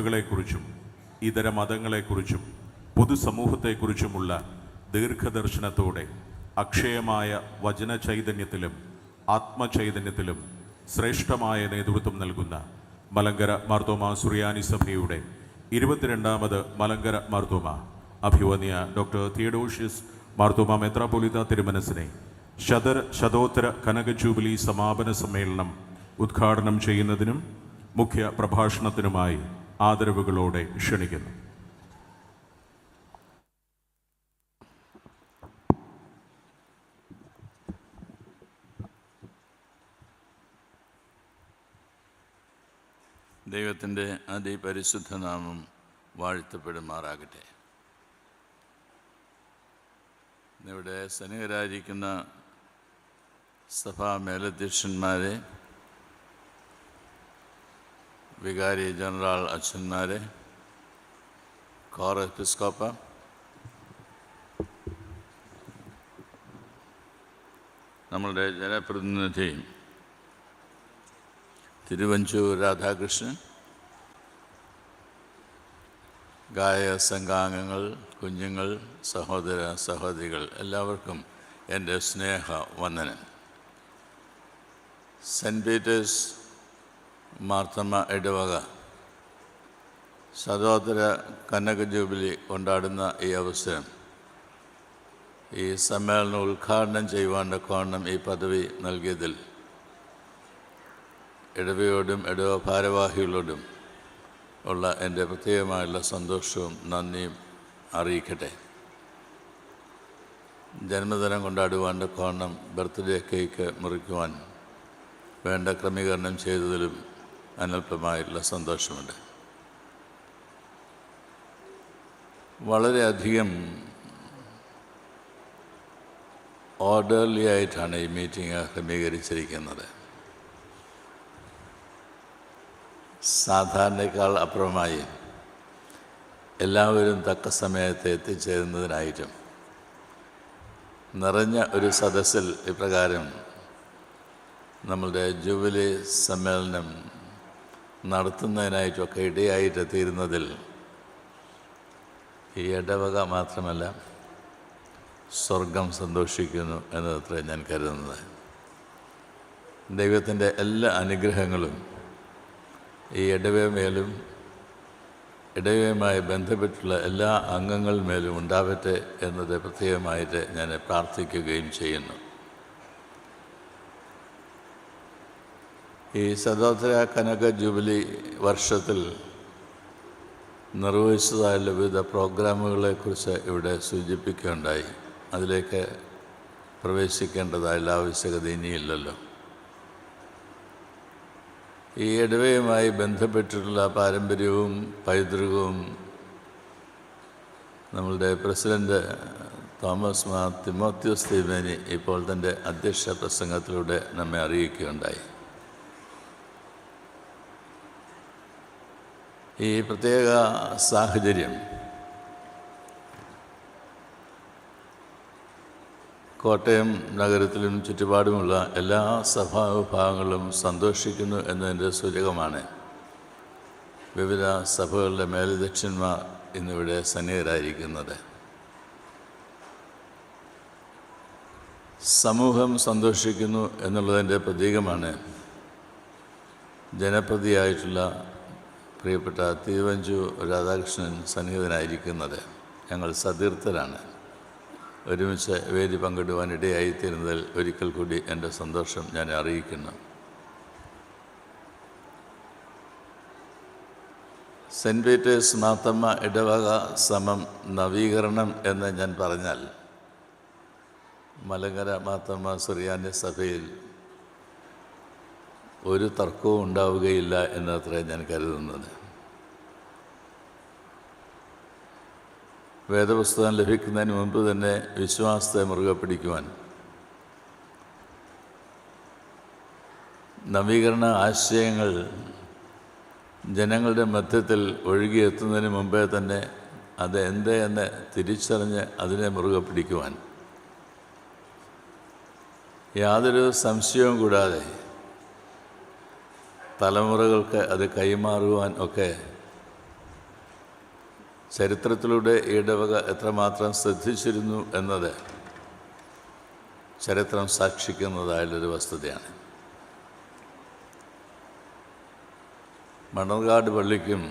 കളെക്കുറിച്ചും ഇതര മതങ്ങളെക്കുറിച്ചും പൊതുസമൂഹത്തെക്കുറിച്ചുമുള്ള ദീർഘദർശനത്തോടെ അക്ഷയമായ വചന ചൈതന്യത്തിലും ആത്മചൈതന്യത്തിലും ശ്രേഷ്ഠമായ നേതൃത്വം നൽകുന്ന മലങ്കര മാർത്തോമ സുറിയാനി സഭയുടെ ഇരുപത്തിരണ്ടാമത് മലങ്കര മാർത്തോമ അഭിവന്യ ഡോക്ടർ തിയഡോഷ്യസ് മാർത്തോമ മെത്രാപൊലിത തിരുമനസിനെ ശതർ ശതോത്തര കനക ജൂബിലി സമാപന സമ്മേളനം ഉദ്ഘാടനം ചെയ്യുന്നതിനും മുഖ്യ പ്രഭാഷണത്തിനുമായി ആദരവുകളോടെ ക്ഷണിക്കുന്നു. ദൈവത്തിന്റെ അതിപരിശുദ്ധ നാമം വാഴ്ത്തപ്പെടുമാറാകട്ടെ. ഇവിടെ സന്നിഹരായിരിക്കുന്ന സഭാ മേലധ്യക്ഷന്മാരെ വികാരി ജനറൽ അച്ഛന്മാരെ കോർ എപ്പിസ്കോപ്പ. നമ്മളുടെ ജനപ്രതിനിധി തിരുവഞ്ചൂർ രാധാകൃഷ്ണൻ ഗായക കുഞ്ഞുങ്ങൾ സഹോദര സഹോദരികൾ എല്ലാവർക്കും എന്റെ സ്നേഹ വന്ദനം. സെന്റ് പീറ്റേഴ്സ് മാർത്തമ്മ ഇടവക സഹോദര കനക ജൂബിലി കൊണ്ടാടുന്ന ഈ അവസരം ഈ സമ്മേളനം ഉദ്ഘാടനം ചെയ്യുവാന്റെ കോണം ഈ പദവി നൽകിയതിൽ ഇടവയോടും ഇടവ ഭാരവാഹികളോടും ഉള്ള എന്റെ പ്രത്യേകമായുള്ള സന്തോഷവും നന്ദിയും അറിയിക്കട്ടെ. ജന്മദിനം കൊണ്ടാടുവാന്റെ കോണം ബർത്ത്ഡേ കേക്ക് മുറിക്കുവാൻ വേണ്ട ക്രമീകരണം ചെയ്തതിലും അനൽപമായിട്ടുള്ള സന്തോഷമുണ്ട്. വളരെയധികം ഓർഡർലി ആയിട്ടാണ് ഈ മീറ്റിംഗ് ക്രമീകരിച്ചിരിക്കുന്നത് സാധാരണക്കാൾ അപ്പുറമായി എല്ലാവരും തക്ക സമയത്ത് എത്തിച്ചേരുന്നതിനായിട്ടും നിറഞ്ഞ ഒരു സദസ്സിൽ ഇപ്രകാരം നമ്മളുടെ ജൂബിലി സമ്മേളനം നടത്തുന്നതിനായിട്ടൊക്കെ തീരുന്നതിൽ ഈ ഇടവക മാത്രമല്ല സ്വർഗം സന്തോഷിക്കുന്നു എന്നതത്ര ഞാൻ കരുതുന്നത്. ദൈവത്തിന്റെ എല്ലാ അനുഗ്രഹങ്ങളും ഈ ഇടവേമേലും ഇടവയുമായി ബന്ധപ്പെട്ടുള്ള എല്ലാ അംഗങ്ങളുമേലും ഉണ്ടാവട്ടെ എന്നത് പ്രത്യേകമായിട്ട് ഞാൻ പ്രാർത്ഥിക്കുകയും ചെയ്യുന്നു. ഈ സദോത്തര കനക ജൂബിലി വർഷത്തിൽ നിർവഹിച്ചതായുള്ള വിവിധ പ്രോഗ്രാമുകളെക്കുറിച്ച് ഇവിടെ സൂചിപ്പിക്കുകയുണ്ടായി. അതിലേക്ക് പ്രവേശിക്കേണ്ടതായുള്ള ആവശ്യകത ഇനിയില്ലല്ലോ. ഈ ഇടവയുമായി ബന്ധപ്പെട്ടിട്ടുള്ള പാരമ്പര്യവും പൈതൃകവും നമ്മളുടെ പ്രസിഡന്റ് തോമസ് മാർ തിമോത്യോസ് തീമേനി ഇപ്പോൾ തന്റെ അധ്യക്ഷ പ്രസംഗത്തിലൂടെ നമ്മെ അറിയിക്കുകയുണ്ടായി. ഈ പ്രത്യേക സാഹചര്യം. കോട്ടയം നഗരത്തിലും ചുറ്റുപാടുമുള്ള എല്ലാ സഭാവിഭാഗങ്ങളും സന്തോഷിക്കുന്നു എന്നതിന്റെ സൂചകമാണ്. വിവിധ സഭകളുടെ മേലധ്യക്ഷന്മാർ ഇന്നിവിടെ സന്നിഹിതരായിരിക്കുന്നത്. സമൂഹം സന്തോഷിക്കുന്നു എന്നുള്ളതിന്റെ പ്രതീകമാണ്. ജനപ്രതിയായിട്ടുള്ള പ്രിയപ്പെട്ട തിരുവഞ്ചു രാധാകൃഷ്ണൻ സന്നിഹിതനായിരിക്കുന്നത് ഞങ്ങൾ സതീർത്ഥരാണ്. ഒരുമിച്ച് വേദി പങ്കിടുവാൻ ഇടയായിത്തീരുന്നതിൽ ഒരിക്കൽ കൂടി എന്റെ സന്തോഷം ഞാൻ അറിയിക്കുന്നു. സെന്റ് പീറ്റേഴ്സ് മാത്തമ്മ ഇടവക സമം നവീകരണം എന്ന് ഞാൻ പറഞ്ഞാൽ മലങ്കര മാത്തമ്മ സുറിയാന്യ സഭയിൽ ഒരു തർക്കവും ഉണ്ടാവുകയില്ല എന്നത്രേ ഞാൻ കരുതുന്നത്. വേദപുസ്തകം ലഭിക്കുന്നതിന് മുമ്പ് തന്നെ വിശ്വാസത്തെ മുറുകെ പിടിക്കുവാൻ. നവീകരണ ആശയങ്ങൾ ജനങ്ങളുടെ മധ്യത്തിൽ ഒഴുകിയെത്തുന്നതിന് മുമ്പേ തന്നെ അത് എന്തേ എന്ന് തിരിച്ചറിഞ്ഞ് അതിനെ മുറുകെ പിടിക്കുവാൻ. യാതൊരു സംശയവും കൂടാതെ തലമുറകൾക്ക് അത് കൈമാറുവാൻ ഒക്കെ ചരിത്രത്തിലൂടെ ഇടവക എത്രമാത്രം ശ്രദ്ധിച്ചിരുന്നു എന്നത് ചരിത്രം സാക്ഷിക്കുന്നതായുള്ളൊരു വസ്തുതയാണ്. മണർകാട് പള്ളിക്കും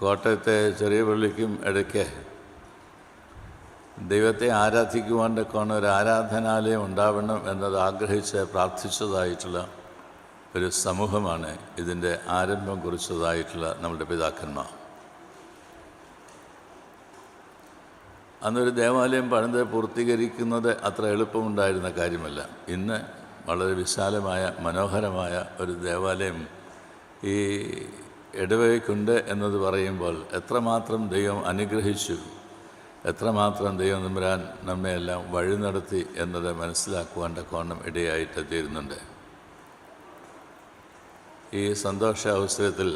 കോട്ടയത്തെ ചെറിയ പള്ളിക്കും ഇടയ്ക്ക് ദൈവത്തെ ആരാധിക്കുവാണ്ടൊക്കെയാണ് ഒരു ആരാധനാലയം ഉണ്ടാവണം എന്നത് ആഗ്രഹിച്ച് പ്രാർത്ഥിച്ചതായിട്ടുള്ള ഒരു സമൂഹമാണ് ഇതിന്റെ ആരംഭം കുറിച്ചതായിട്ടുള്ള നമ്മുടെ പിതാക്കന്മാർ. അന്നൊരു ദേവാലയം പണിത് പൂർത്തീകരിക്കുന്നത് അത്ര എളുപ്പമുണ്ടായിരുന്ന കാര്യമല്ല. ഇന്ന് വളരെ വിശാലമായ മനോഹരമായ ഒരു ദേവാലയം ഈ ഇടവേക്കുണ്ട് എന്നത് പറയുമ്പോൾ എത്രമാത്രം ദൈവം അനുഗ്രഹിച്ചു എത്രമാത്രം ദൈവം തമ്പുരാൻ നമ്മയെല്ലാം വഴി നടത്തി എന്നത് മനസ്സിലാക്കുവാൻ കോണം ഇടയായിട്ട് തീരുന്നുണ്ട് ഈ സന്തോഷ അവസരത്തിൽ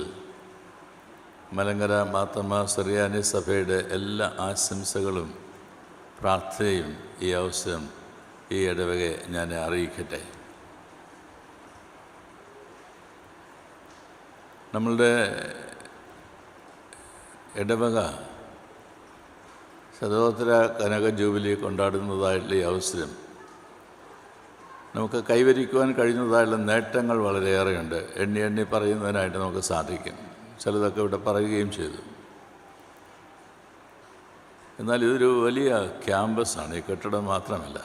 മലങ്കര മാത്തമ്മ സെറിയാനി സഭയുടെ എല്ലാ ആശംസകളും പ്രാർത്ഥനയും ഈ അവസരം ഈ ഇടവകയെ ഞാൻ അറിയിക്കട്ടെ. നമ്മളുടെ ഇടവക ശതോത്തര കനക ജൂബിലി കൊണ്ടാടുന്നതായിട്ടുള്ള ഈ അവസരം നമുക്ക് കൈവരിക്കുവാൻ കഴിഞ്ഞതായുള്ള നേട്ടങ്ങൾ വളരെയേറെയുണ്ട്. എണ്ണി എണ്ണി പറയുന്നതിനായിട്ട് നമുക്ക് സാധിക്കും. ചിലതൊക്കെ ഇവിടെ പറയുകയും ചെയ്തു. എന്നാൽ ഇതൊരു വലിയ ക്യാമ്പസാണ്. ഈ കെട്ടിടം മാത്രമല്ല.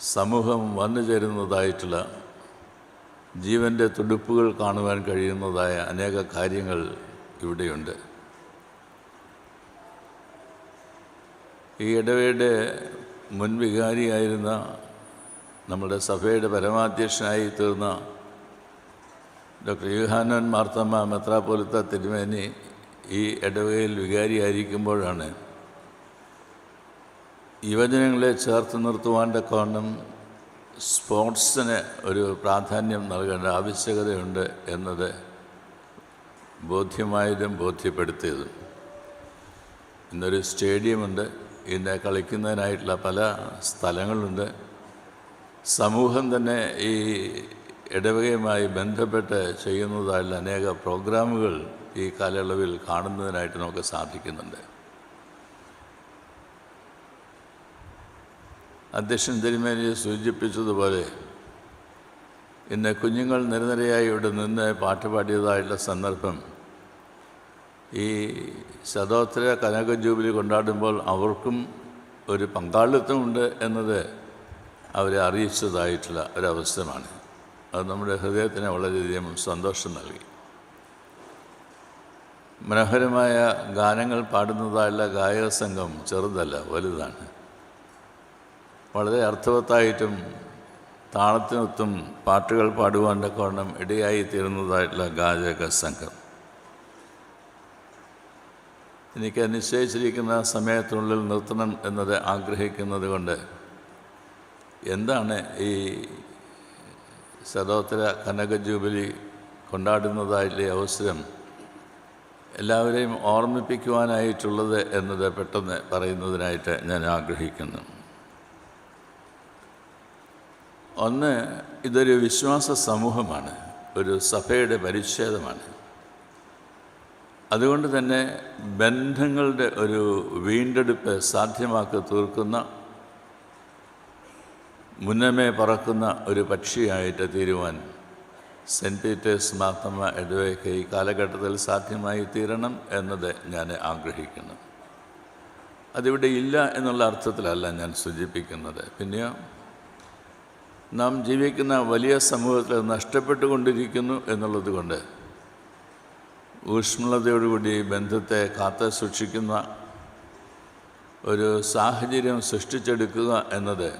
സമൂഹം വന്നു ചേരുന്നതായിട്ടുള്ള ജീവന്റെ തുടുപ്പുകൾ കാണുവാൻ കഴിയുന്നതായ അനേക കാര്യങ്ങൾ ഇവിടെയുണ്ട്. ഈ ഇടവയുടെ മുൻ വികാരിയായിരുന്ന നമ്മുടെ സഭയുടെ പരമാധ്യക്ഷനായി തീർന്ന ഡോക്ടർ യുഹാനൻ മാർത്തമ്മ മെത്രാപോലിത്ത തിരുമേനി ഈ ഇടവകയിൽ വികാരിയായിരിക്കുമ്പോഴാണ് യുവജനങ്ങളെ ചേർത്ത് നിർത്തുവാന്റെ കോണം സ്പോർട്സിന് ഒരു പ്രാധാന്യം നൽകേണ്ട ആവശ്യകതയുണ്ട് എന്നത് ബോധ്യമായതും ബോധ്യപ്പെടുത്തിയതും. ഇന്നൊരു സ്റ്റേഡിയമുണ്ട്. ഇന്ന് കളിക്കുന്നതിനായിട്ടുള്ള പല സ്ഥലങ്ങളുണ്ട്. സമൂഹം തന്നെ ഈ ഇടവകയുമായി ബന്ധപ്പെട്ട് ചെയ്യുന്നതായുള്ള അനേക പ്രോഗ്രാമുകൾ ഈ കാലയളവിൽ കാണുന്നതിനായിട്ട് നമുക്ക് സാധിക്കുന്നുണ്ട്. അധ്യക്ഷൻ തിരുമേനി സൂചിപ്പിച്ചതുപോലെ ഇന്ന് കുഞ്ഞുങ്ങൾ നിരനിരയായി ഇവിടെ നിന്ന് പാട്ടുപാടിയതായിട്ടുള്ള സന്ദർഭം ഈ ശതോത്തര കനക ജൂബിലി കൊണ്ടാടുമ്പോൾ അവർക്കും ഒരു പങ്കാളിത്തമുണ്ട് എന്നത് അവരെ അറിയിച്ചതായിട്ടുള്ള ഒരവസരമാണ്. അത് നമ്മുടെ ഹൃദയത്തിന് വളരെയധികം സന്തോഷം നൽകി. മനോഹരമായ ഗാനങ്ങൾ പാടുന്നതായുള്ള ഗായക സംഘം ചെറുതല്ല വലുതാണ്. വളരെ അർത്ഥവത്തായിട്ടും താളത്തിനൊത്തും പാട്ടുകൾ പാടുവാന്റെ കോണം ഇടയായി തീരുന്നതായിട്ടുള്ള ഗായക സംഘം. എനിക്ക് നിശ്ചയിച്ചിരിക്കുന്ന സമയത്തിനുള്ളിൽ നിർത്തണം എന്നത് ആഗ്രഹിക്കുന്നത് കൊണ്ട് എന്താണ് ഈ ശതോത്തര കനക ജൂബിലി കൊണ്ടാടുന്നതായിട്ടുള്ള അവസരം? എല്ലാവരെയും ഓർമ്മിപ്പിക്കുവാനായിട്ടുള്ളത് എന്നത് പെട്ടെന്ന് പറയുന്നതിനായിട്ട് ഞാൻ ആഗ്രഹിക്കുന്നു. ഒന്ന് ഇതൊരു വിശ്വാസ സമൂഹമാണ്. ഒരു സഭയുടെ പരിച്ഛേദമാണ്. അതുകൊണ്ട് തന്നെ ബന്ധങ്ങളുടെ ഒരു വീണ്ടെടുപ്പ് സാധ്യമാക്കി തീർക്കുന്ന മുന്നമേ പറക്കുന്ന ഒരു പക്ഷിയായിട്ട് തീരുവാൻ സെന്റ് പീറ്റേഴ്സ് മാത്തമ്മ എഡുവയ്ക്ക് ഈ കാലഘട്ടത്തിൽ സാധ്യമായി തീരണം എന്നത് ഞാൻ ആഗ്രഹിക്കുന്നു. അതിവിടെ ഇല്ല എന്നുള്ള അർത്ഥത്തിലല്ല ഞാൻ സൂചിപ്പിക്കുന്നത്. പിന്നെയോ? നാം ജീവിക്കുന്ന വലിയ സമൂഹത്തിൽ നഷ്ടപ്പെട്ടുകൊണ്ടിരിക്കുന്നു എന്നുള്ളത് കൊണ്ട് ഊഷ്മളതയോടുകൂടി ബന്ധത്തെ കാത്തു സൂക്ഷിക്കുന്ന ഒരു സാഹചര്യം സൃഷ്ടിച്ചെടുക്കുക എന്നത്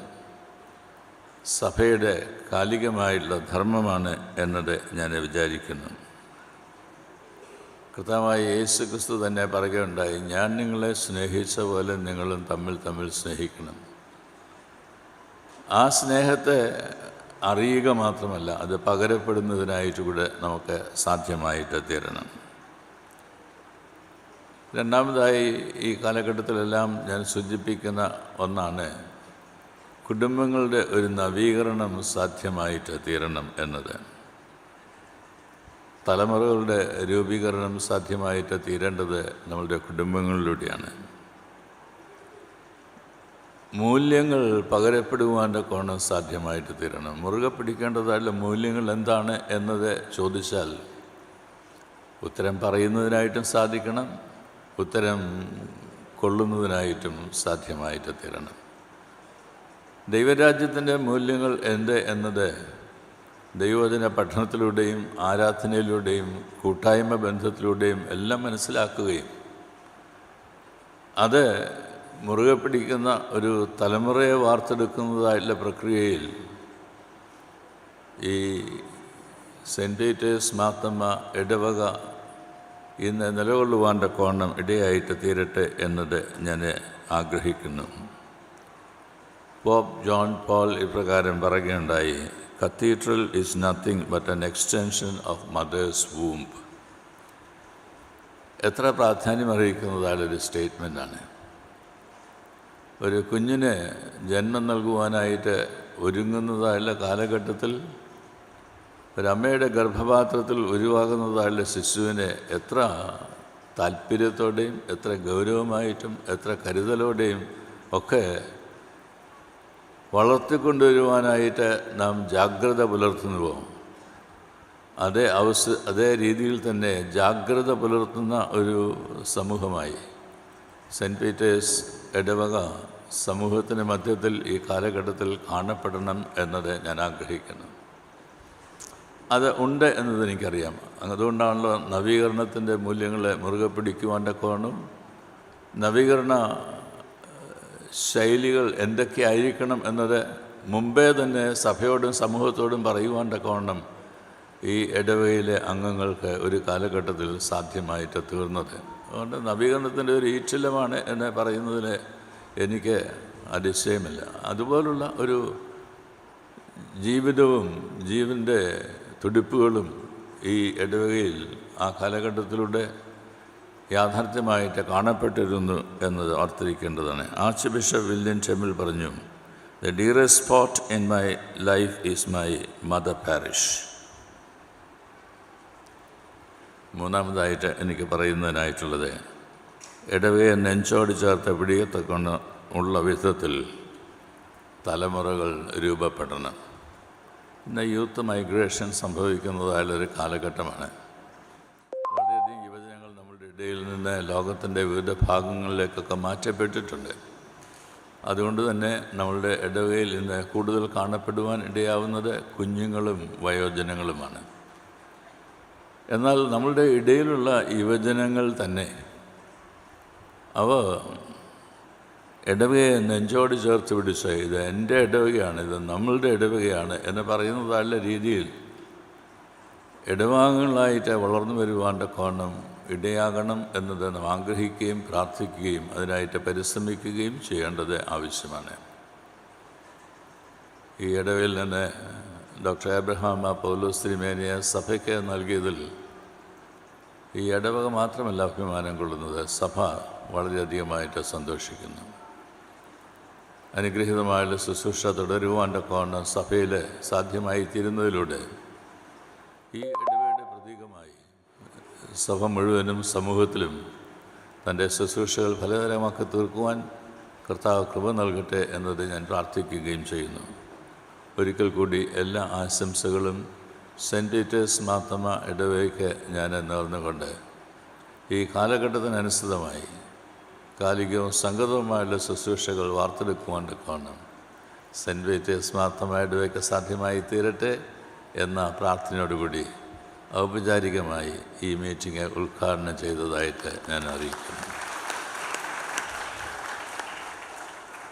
സഭയുടെ കാലികമായുള്ള ധർമ്മമാണ് എന്നത് ഞാൻ വിചാരിക്കുന്നു. കൃത്യമായി യേശു ക്രിസ്തു തന്നെ പറയുകയുണ്ടായി ഞാൻ നിങ്ങളെ സ്നേഹിച്ച പോലെ നിങ്ങളും തമ്മിൽ തമ്മിൽ സ്നേഹിക്കണം. ആ സ്നേഹത്തെ അറിയുക മാത്രമല്ല അത് പകരപ്പെടുന്നതിനായിട്ട് കൂടെ നമുക്ക് സാധ്യമായിട്ട് തീരണം. രണ്ടാമതായി ഈ കാലഘട്ടത്തിലെല്ലാം ഞാൻ സൂചിപ്പിക്കുന്ന ഒന്നാണ് കുടുംബങ്ങളുടെ ഒരു നവീകരണം സാധ്യമായിട്ട് തീരണം എന്നത്. തലമുറകളുടെ രൂപീകരണം സാധ്യമായിട്ട് തീരേണ്ടത് നമ്മളുടെ കുടുംബങ്ങളിലൂടെയാണ്. മൂല്യങ്ങൾ പകരപ്പെടുവാന്റെ കോണം സാധ്യമായിട്ട് തീരണം. മുറുകെ പിടിക്കേണ്ടതായിട്ടുള്ള മൂല്യങ്ങൾ എന്താണ് എന്നത് ചോദിച്ചാൽ ഉത്തരം പറയുന്നതിനായിട്ടും സാധിക്കണം ഉത്തരം കൊള്ളുന്നതിനായിട്ടും സാധ്യമായിട്ട് തീരണം. ദൈവരാജ്യത്തിന്റെ മൂല്യങ്ങൾ എന്ത് എന്നത് ദൈവവചന പഠനത്തിലൂടെയും ആരാധനയിലൂടെയും കൂട്ടായ്മ ബന്ധത്തിലൂടെയും എല്ലാം മനസ്സിലാക്കുകയും അത് മുറുകെ പിടിക്കുന്ന ഒരു തലമുറയെ വാർത്തെടുക്കുന്നതായിട്ടുള്ള പ്രക്രിയയിൽ ഈ സെന്റ് പീറ്റേഴ്സ് മാത്തമ്മ ഇടവക ഇന്ന് നിലകൊള്ളുവാന്റെ കോണം ഇടയായിട്ട് തീരട്ടെ എന്നത് ഞാൻ ആഗ്രഹിക്കുന്നു. പോപ്പ് ജോൺ പോൾ ഇപ്രകാരം പറയുകയുണ്ടായി cathedral is nothing but an extension of mother's womb എത്ര പ്രാധാന്യം അറിയിക്കുന്നതായൊരു സ്റ്റേറ്റ്മെന്റാണ് ഒരു കുഞ്ഞിന് ജന്മം നൽകുവാനായിട്ട് ഒരുങ്ങുന്നതായുള്ള കാലഘട്ടത്തിൽ ഒരമ്മയുടെ ഗർഭപാത്രത്തിൽ ഉരുവാകുന്നതായുള്ള ശിശുവിനെ എത്ര താല്പര്യത്തോടെയും എത്ര ഗൗരവമായിട്ടും എത്ര കരുതലോടെയും ഒക്കെ വളർത്തിക്കൊണ്ടുവരുവാനായിട്ട് നാം ജാഗ്രത പുലർത്തുന്നുവോ അതേ അവസ്ഥ അതേ രീതിയിൽ തന്നെ ജാഗ്രത പുലർത്തുന്ന ഒരു സമൂഹമായി. സെന്റ് പീറ്റേഴ്സ് ഇടവക സമൂഹത്തിന്റെ മധ്യത്തിൽ ഈ കാലഘട്ടത്തിൽ കാണപ്പെടണം എന്നത് ഞാൻ ആഗ്രഹിക്കുന്നു. അത് ഉണ്ട് എന്നത് എനിക്കറിയാം. അതുകൊണ്ടാണല്ലോ നവീകരണത്തിന്റെ മൂല്യങ്ങളെ മുറുകെ പിടിക്കുവാന്റെ കോണും. നവീകരണ ശൈലികൾ എന്തൊക്കെയായിരിക്കണം എന്നത് മുമ്പേ തന്നെ സഭയോടും സമൂഹത്തോടും പറയുവാന്റെ കോണം ഈ ഇടവകയിലെ അംഗങ്ങൾക്ക് ഒരു കാലഘട്ടത്തിൽ സാധ്യമായിട്ട് തീർന്നത്. അതുകൊണ്ട് നവീകരണത്തിന്റെ ഒരു ഈറ്റില്ലമാണ് എന്നെ പറയുന്നതിൽ എനിക്ക് അതിശയമില്ല. അതുപോലുള്ള ഒരു ജീവിതവും ജീവന്റെ തുടിപ്പുകളും ഈ ഇടവകയിൽ ആ കാലഘട്ടത്തിലൂടെ യാഥാർത്ഥ്യമായിട്ട് കാണപ്പെട്ടിരുന്നു എന്നത് ഓർത്തിരിക്കേണ്ടതാണ്. ആർച്ച് ബിഷപ്പ് വില്യം ചെമ്മിൽ പറഞ്ഞു the dearest spot in my life is my mother parish മൂന്നാമതായിട്ട് എനിക്ക് പറയുന്നതിനായിട്ടുള്ളത് ഇടവയെ നെഞ്ചോട് ചേർത്ത് പിടിയത്തക്കൊണ്ട് ഉള്ള വിധത്തിൽ തലമുറകൾ രൂപപ്പെടണം. ഇന്ന് യൂത്ത് മൈഗ്രേഷൻ സംഭവിക്കുന്നതായുള്ളൊരു കാലഘട്ടമാണ്. വളരെയധികം യുവജനങ്ങൾ നമ്മുടെ ഇടയിൽ നിന്ന് ലോകത്തിന്റെ വിവിധ ഭാഗങ്ങളിലേക്കൊക്കെ മാറ്റപ്പെട്ടിട്ടുണ്ട്. അതുകൊണ്ട് തന്നെ നമ്മളുടെ ഇടവകയിൽ ഇന്ന് കൂടുതൽ കാണപ്പെടുവാൻ ഇടയാവുന്നത് കുഞ്ഞുങ്ങളും വയോജനങ്ങളുമാണ്. എന്നാൽ നമ്മളുടെ ഇടയിലുള്ള യുവജനങ്ങൾ തന്നെ അവ ഇടവകയെ നെഞ്ചോട് ചേർത്ത് പിടിച്ച ഇത് എന്റെ ഇടവകയാണ് ഇത് നമ്മളുടെ ഇടവകയാണ് എന്ന് പറയുന്നതല്ല രീതിയിൽ. ഇടവാങ്ങളായിട്ട് വളർന്നു വരുവാന്റെ കോണം ഇടയാകണം എന്നത് നാം ആഗ്രഹിക്കുകയും പ്രാർത്ഥിക്കുകയും അതിനായിട്ട് പരിശ്രമിക്കുകയും ചെയ്യേണ്ടത് ആവശ്യമാണ്. ഈ ഇടവയിൽ നിന്ന് ഡോക്ടർ എബ്രഹാം പൗലോസ് തിരുമേനിയെ സഭയ്ക്ക് നൽകിയതിൽ ഈ ഇടവക മാത്രമല്ല അഭിമാനം കൊള്ളുന്നത്. സഭ വളരെയധികമായിട്ട് സന്തോഷിക്കുന്നു. അനുഗ്രഹീതമായുള്ള ശുശ്രൂഷ തുടരുവാന്റെ കോണം സഭയിൽ സാധ്യമായി തീരുന്നതിലൂടെ ഈ ഇടവേളയുടെ പ്രതീകമായി സഭ മുഴുവനും സമൂഹത്തിലും തന്റെ ശുശ്രൂഷകൾ ഫലകരമാക്കി തീർക്കുവാൻ കർത്താവ് കൃപ നൽകട്ടെ എന്നത് ഞാൻ പ്രാർത്ഥിക്കുകയും ചെയ്യുന്നു. ഒരിക്കൽ കൂടി എല്ലാ ആശംസകളും സെന്റ് മാത്തമ ഇടവയ്ക്ക് ഞാൻ നേർന്നുകൊണ്ട് ഈ കാലഘട്ടത്തിനനുസൃതമായി കാലികവും സംഗതവുമായുള്ള ശുശ്രൂഷകൾ വാർത്തെടുക്കുവാൻ കാണും സെന്റ് വേറ്റേഴ്സ് മാത്തമ്മ ഇടവയ്ക്ക് സാധ്യമായി തീരട്ടെ എന്ന പ്രാർത്ഥനയോടുകൂടി ഔപചാരികമായി ഈ മീറ്റിംഗ് ഉദ്ഘാടനം ചെയ്തതായിട്ട് ഞാൻ അറിയിക്കുന്നു.